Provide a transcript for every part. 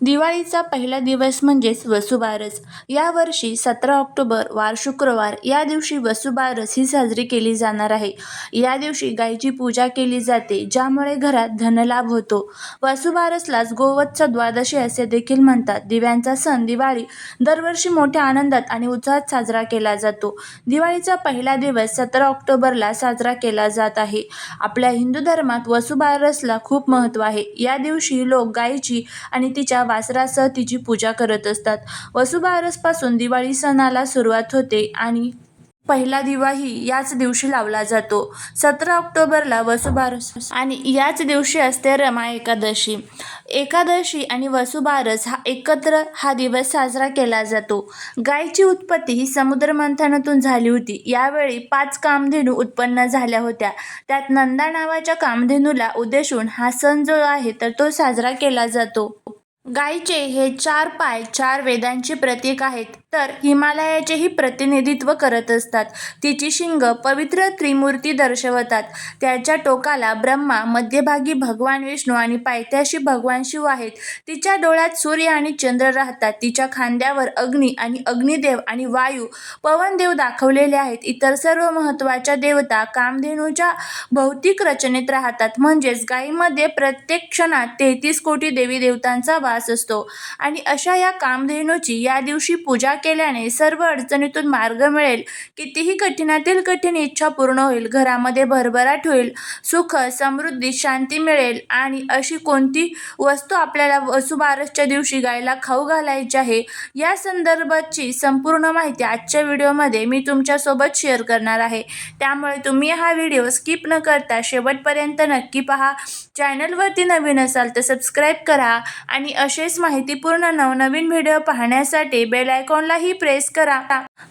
दिवाळीचा पहिला दिवस म्हणजेच वसुबारस. यावर्षी सतरा ऑक्टोबर वार शुक्रवार या दिवशी वसुबारस ही साजरी केली जाणार आहे. या दिवशी गायीची पूजा केली जाते ज्यामुळे घरात धनलाभ होतो. वसुबारसलाच गोवत्स द्वादशी असे देखील म्हणतात. दिव्यांचा सण दिवाळी दरवर्षी मोठ्या आनंदात आणि उत्साहात साजरा केला जातो. दिवाळीचा पहिला दिवस सतरा ऑक्टोबरला साजरा केला जात आहे. आपल्या हिंदू धर्मात वसुबारसला खूप महत्त्व आहे. या दिवशी लोक गायीची आणि तिच्या वासरासह तिची पूजा करत असतात. वसुबारसपासून दिवाळी सणाला सुरुवात होते आणि पहिला दिवाही याच दिवशी लावला जातो. सतरा ऑक्टोबरला वसुबारस आणि याच दिवशी असते रमा एकादशी. एकादशी आणि वसुबारस हा एकत्र हा दिवस साजरा केला जातो. गायची उत्पत्ती ही समुद्र मंथनातून झाली होती. यावेळी पाच कामधेनू उत्पन्न झाल्या होत्या. त्यात नंदा नावाच्या कामधेनूला उद्देशून हा सण जो आहे तर तो साजरा केला जातो. गायीचे हे चार पाय चार वेदांचे प्रतीक आहेत. तर हिमालयाचेही प्रतिनिधित्व करत असतात. तिची शिंग पवित्र त्रिमूर्ती दर्शवतात. त्याच्या टोकाला ब्रह्मा मध्यभागी भगवान विष्णू आणि पायथ्याशी भगवान शिव आहेत. तिच्या डोळ्यात सूर्य आणि चंद्र राहतात. तिच्या खांद्यावर अग्नी आणि अग्निदेव आणि वायू पवनदेव दाखवलेले आहेत. इतर सर्व महत्त्वाच्या देवता कामधेनूच्या भौतिक रचनेत राहतात. म्हणजेच गायीमध्ये प्रत्येक क्षणात तेहतीस कोटी देवी देवतांचा वास असतो. आणि अशा या कामधेनूची या दिवशी पूजा केल्याने सर्व अडचणीतून मार्ग मिळेल. कितीही कठीणातील कठीण इच्छा पूर्ण होईल घरामध्ये भरभराट होईल सुख समृद्धी शांती मिळेल आणि अशी कोणती वस्तू आपल्याला वसुबारसच्या दिवशी गायला खाऊ घालायची आहे या संदर्भाची संपूर्ण माहिती आजच्या व्हिडिओमध्ये मी तुमच्यासोबत शेअर करणार आहे. त्यामुळे तुम्ही हा व्हिडिओ स्किप न करता शेवटपर्यंत नक्की पहा. चॅनलवरती नवीन असाल तर सबस्क्राईब करा आणि असेच माहितीपूर्ण नवनवीन व्हिडिओ पाहण्यासाठी बेल आयकॉनलाही प्रेस करा.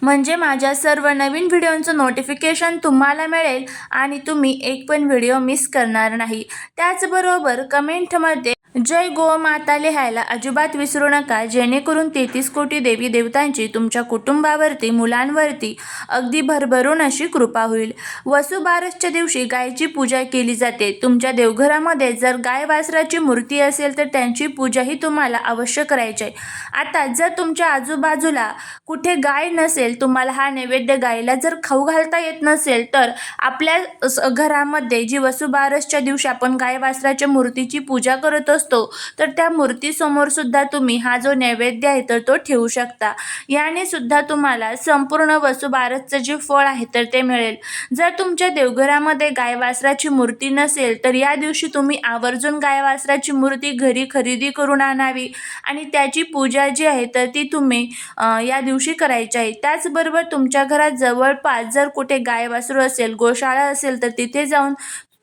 म्हणजे माझ्या सर्व नवीन व्हिडिओंचं नोटिफिकेशन तुम्हाला मिळेल आणि तुम्ही एक पण व्हिडिओ मिस करणार नाही. त्याचबरोबर कमेंटमध्ये जय गोमाता लिहायला अजिबात विसरू नका. जेणेकरून तेहतीस कोटी देवी देवतांची तुमच्या कुटुंबावरती मुलांवरती अगदी भरभरून अशी कृपा होईल. वसुबारसच्या दिवशी गायची पूजा केली जाते. तुमच्या देवघरामध्ये जर गाय वासराची मूर्ती असेल तर त्यांची पूजाही तुम्हाला अवश्य करायची आहे. आता जर तुमच्या आजूबाजूला कुठे गाय नसेल तुम्हाला हा नैवेद्य गायला जर खाऊ घालता येत नसेल तर आपल्या घरामध्ये जी वसुबारसच्या दिवशी आपण गाय वासराच्या मूर्तीची पूजा करत असतो तर त्या मूर्तीसमोर सुद्धा तुम्ही हा जो नैवेद्य आहे तर तो ठेवू शकता. याने सुद्धा तुम्हाला संपूर्ण वसुबारसचं जे फळ आहे तर ते मिळेल. जर तुमच्या देवघरामध्ये गायवासराची मूर्ती नसेल तर या दिवशी तुम्ही आवर्जून गायवासराची मूर्ती घरी खरेदी करून आणावी. आणि त्याची पूजा जी आहे तर ती तुम्ही या दिवशी करायची आहे. त्याचबरोबर तुमच्या घरात जवळपास जर कुठे गाय वासरू असेल गोशाळा असेल तर तिथे जाऊन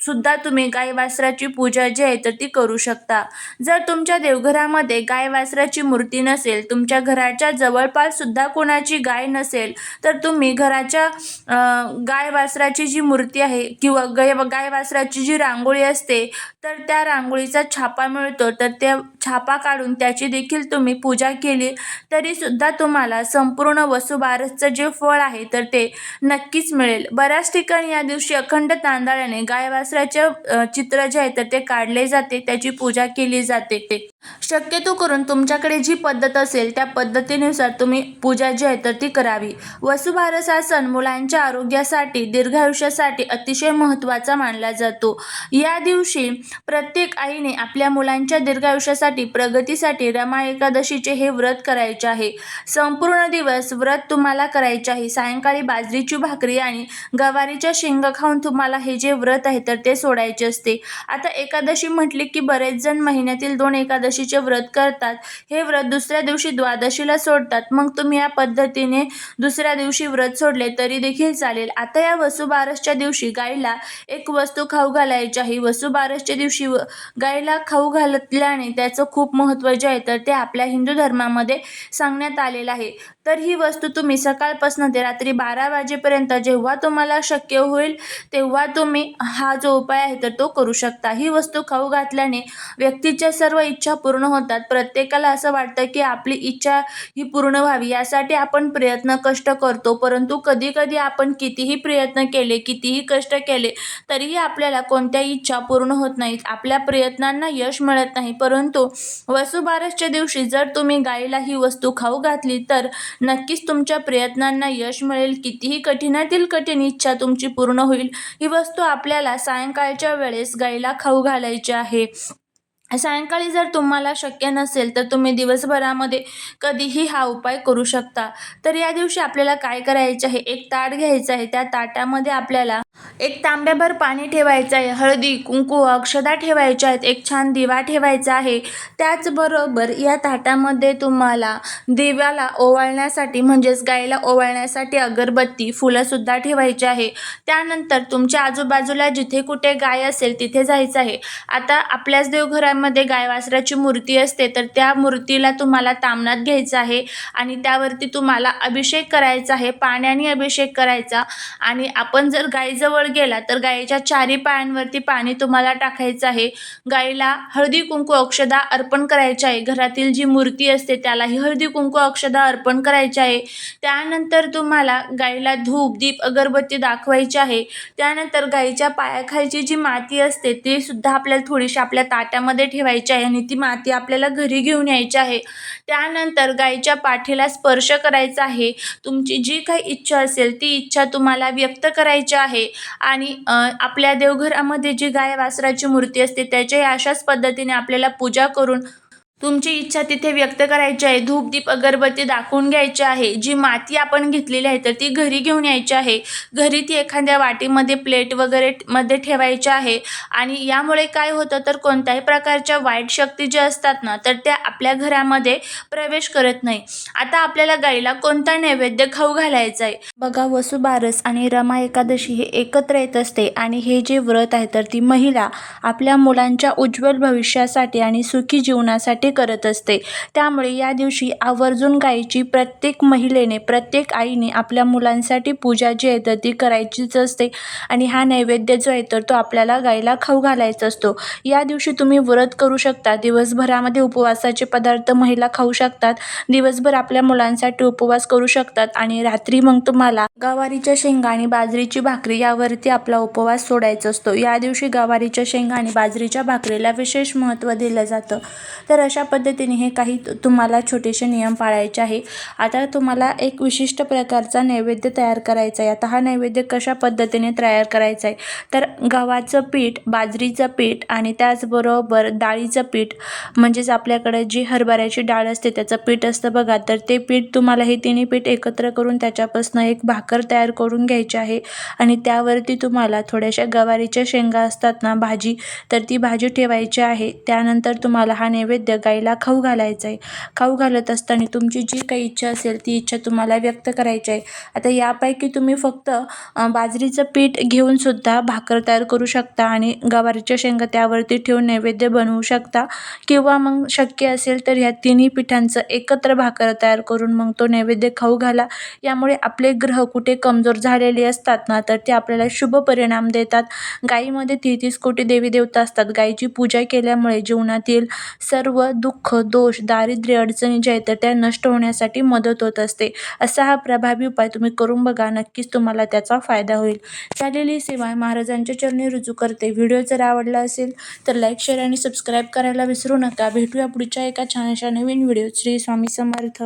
सुद्धा तुम्ही गाय वासराची पूजा जी आहे तर ती करू शकता. जर तुमच्या देवघरामध्ये गाय वासराची मूर्ती नसेल तुमच्या घराच्या जवळपास सुद्धा कोणाची गाय नसेल तर तुम्ही घराच्या गायवासराची गाय वासराची जी मूर्ती आहे किंवा गाय गाय वासराची जी रांगोळी असते तर त्या रांगोळीचा छापा मिळतो. तर त्या छापा काढून त्याची देखील तुम्ही पूजा केली तरीसुद्धा तुम्हाला संपूर्ण वसुबारसचं जे फळ आहे तर ते नक्कीच मिळेल. बऱ्याच ठिकाणी या दिवशी अखंड तांदळाने गायवासराचे चित्र जे आहे तर ते काढले जाते. त्याची पूजा केली जाते. ते शक्यतो करून तुमच्याकडे जी पद्धत असेल त्या पद्धतीनुसार तुम्ही पूजा जी आहे तर ती करावी. वसुभारस हा मुलांच्या आरोग्यासाठी दीर्घायुष्यासाठी अतिशय महत्त्वाचा मानला जातो. या दिवशी प्रत्येक आईने आपल्या मुलांच्या दीर्घायुष्यासाठी प्रगतीसाठी रमा एकादशीचे हे व्रत करायचे आहे. संपूर्ण दिवस व्रत तुम्हाला करायचे आहे. सायंकाळी बाजरीची भाकरी आणि गवारीच्या शेंगा खाऊन तुम्हाला हे जे व्रत आहे तर ते सोडायचे असते. आता एकादशी म्हटली की बरेच जण महिन्यातील दोन एकादशी एकादशीचे व्रत करतात. हे व्रत दुसऱ्या दिवशी द्वादशीला सोडतात. मग तुम्ही या पद्धतीने दुसऱ्या दिवशी व्रत सोडले तरी देखील चालेल. आता या वसुबारसच्या दिवशी गाईला एक वस्तू खाऊ घालायची आहे. वसुबारसच्या दिवशी गायीला गाईला खाऊ घालल्याने त्याचं खूप महत्त्व जे आहे तर ते आपल्या हिंदू धर्मामध्ये सांगण्यात आलेलं आहे. तर ही वस्तू तुम्ही सकाळपासून ते रात्री बारा वाजेपर्यंत जेव्हा तुम्हाला शक्य होईल तेव्हा तुम्ही हा जो उपाय आहे तर तो करू शकता. ही वस्तू खाऊ घातल्याने व्यक्तीच्या सर्व इच्छा पूर्ण होतात. प्रत्येकाला असं वाटतं की आपली इच्छा ही पूर्ण व्हावी यासाठी आपण प्रयत्न कष्ट करतो. परंतु कधी कधी आपण कितीही प्रयत्न केले कितीही कष्ट केले तरीही आपल्याला कोणत्याही इच्छा पूर्ण होत नाहीत. आपल्या प्रयत्नांना यश मिळत नाही. परंतु वसुबारसच्या दिवशी जर तुम्ही गाईला ही वस्तू खाऊ घातली तर नक्कीच तुमच्या प्रयत्नांना यश मिळेल. कितीही कठीणातील कठीण इच्छा तुमची पूर्ण होईल. ही वस्तू आपल्याला सायंकाळच्या वेळेस गाईला खाऊ घालायची आहे. सायंकाळी जर तुम्हाला शक्य नसेल तर तुम्ही दिवसभरामध्ये कधीही हा उपाय करू शकता. तर या दिवशी आपल्याला काय करायचं आहे? एक ताट घ्यायचं आहे. त्या ताटामध्ये आपल्याला एक तांब्याभर पाणी ठेवायचं आहे. हळदी कुंकू अक्षदा ठेवायच्या आहेत. एक छान दिवा ठेवायचा आहे. त्याचबरोबर या ताटामध्ये तुम्हाला दिव्याला ओवाळण्यासाठी म्हणजेच गाईला ओवाळण्यासाठी अगरबत्ती फुलंसुद्धा ठेवायची आहे. त्यानंतर तुमच्या आजूबाजूला जिथे कुठे गाय असेल तिथे जायचं आहे. आता आपल्याच देवघरामध्ये गाय गायवासराची मूर्ती असते तर त्या मूर्तीला तुम्हाला तामणात घ्यायचं आहे आणि त्यावरती तुम्हाला अभिषेक करायचा आहे पाण्याने अभिषेक करायचा. आणि आपण जर गाईजवळ गेला तर गाईच्या चारी पायांवरती पाणी तुम्हाला टाकायचं आहे. गाईला हळदी कुंकू अक्षदा अर्पण करायचे आहे. घरातील जी मूर्ती असते त्यालाही हळदी कुंकू अक्षदा अर्पण करायचे आहे. त्यानंतर तुम्हाला गाईला धूप दीप अगरबत्ती दाखवायची आहे. त्यानंतर गाईच्या पायाखालची जी माती असते ती सुद्धा आपल्याला थोडीशी आपल्या ताट्यामध्ये ठेवायची आहे आणि ती माती आपल्याला घरी घेऊन यायची आहे. त्यानंतर गाईच्या पाठीला स्पर्श करायचा आहे. तुमची जी काही इच्छा असेल ती इच्छा तुम्हाला व्यक्त करायची आहे. आणि आपल्या देवघरामध्ये जी गाय वासराची मूर्ती असते त्याच्याही अशाच पद्धतीने आपल्याला पूजा करून तुमची इच्छा तिथे व्यक्त करायची आहे. धूप दीप अगरबत्ती दाखवून घ्यायची आहे. जी माती आपण घेतलेली आहे तर ती घरी घेऊन यायची आहे. घरी ती एखाद्या वाटीमध्ये प्लेट वगैरे मध्ये ठेवायची आहे. आणि यामुळे काय होतं तर कोणत्याही प्रकारच्या वाईट शक्ती ज्या असतात ना तर त्या आपल्या घरामध्ये प्रवेश करत नाही. आता आपल्याला गाईला कोणता नैवेद्य खाऊ घालायचा आहे? बघा वसुबारस आणि रमा एकादशी हे एकत्र येत असते. आणि हे जे व्रत आहे तर ती महिला आपल्या मुलांच्या उज्ज्वल भविष्यासाठी आणि सुखी जीवनासाठी करत असते. त्यामुळे या दिवशी आवर्जून गायीची प्रत्येक महिलेने प्रत्येक आईने आपल्या मुलांसाठी पूजा जी आहे तर ती करायचीच असते. आणि हा नैवेद्य जो आहे तर तो आपल्याला गाईला खाऊ घालायचा असतो. या दिवशी तुम्ही व्रत करू शकता. दिवसभरामध्ये उपवासाचे पदार्थ महिला खाऊ शकतात. दिवसभर आपल्या मुलांसाठी उपवास करू शकतात. आणि रात्री मग तुम्हाला गवारीच्या शेंगा आणि बाजरीची भाकरी यावरती आपला उपवास सोडायचा असतो. या दिवशी गवारीच्या शेंगा आणि बाजरीच्या भाकरीला विशेष महत्त्व दिलं जातं. तर अशा अशा पद्धतीने हे काही तुम्हाला छोटेसे नियम पाळायचे आहे. आता तुम्हाला एक विशिष्ट प्रकारचा नैवेद्य तयार करायचा आहे. आता हा नैवेद्य कशा पद्धतीने तयार करायचा आहे? तर गव्हाचं पीठ बाजरीचं पीठ आणि त्याचबरोबर डाळीचं पीठ म्हणजेच आपल्याकडे जी हरभऱ्याची डाळ असते त्याचं पीठ असतं बघा. तर ते पीठ तुम्हाला हे तिन्ही पीठ एकत्र करून त्याच्यापासून एक भाकर तयार करून घ्यायची आहे. आणि त्यावरती तुम्हाला थोड्याशा गवारीच्या शेंगा असतात ना भाजी तर ती भाजी ठेवायची आहे. त्यानंतर तुम्हाला हा नैवेद्य गाईला खाऊ घालायचं आहे खाऊ घालत असताना तुमची जी काही इच्छा असेल ती इच्छा तुम्हाला व्यक्त करायची आहे आता यापैकी तुम्ही फक्त बाजरीचं पीठ घेऊन सुद्धा भाकर तयार करू शकता आणि गवारीच्या शेंगा त्यावरती ठेवून नैवेद्य बनवू शकता. किंवा मग शक्य असेल तर ह्या तिन्ही पिठांचं एकत्र भाकर तयार करून मग तो नैवेद्य खाऊ घाला. यामुळे आपले ग्रह कुठे कमजोर झालेले असतात ना तर ते आपल्याला शुभ परिणाम देतात. गाईमध्ये तेहतीस कोटी देवी देवता असतात. गाईची पूजा केल्यामुळे जीवनातील सर्व दुःख दोष दारिद्र्य अडचणी ज्या आहेत तर त्या नष्ट होण्यासाठी मदत होत असते. असा हा प्रभावी उपाय तुम्ही करून बघा नक्कीच तुम्हाला त्याचा फायदा होईल. झालेली सेवा महाराजांच्या चरणी रुजू करते. व्हिडिओ जर आवडला असेल तर लाईक शेअर आणि सबस्क्राईब करायला विसरू नका. भेटूया पुढच्या एका छानशा नवीन व्हिडिओ श्री स्वामी समर्थ.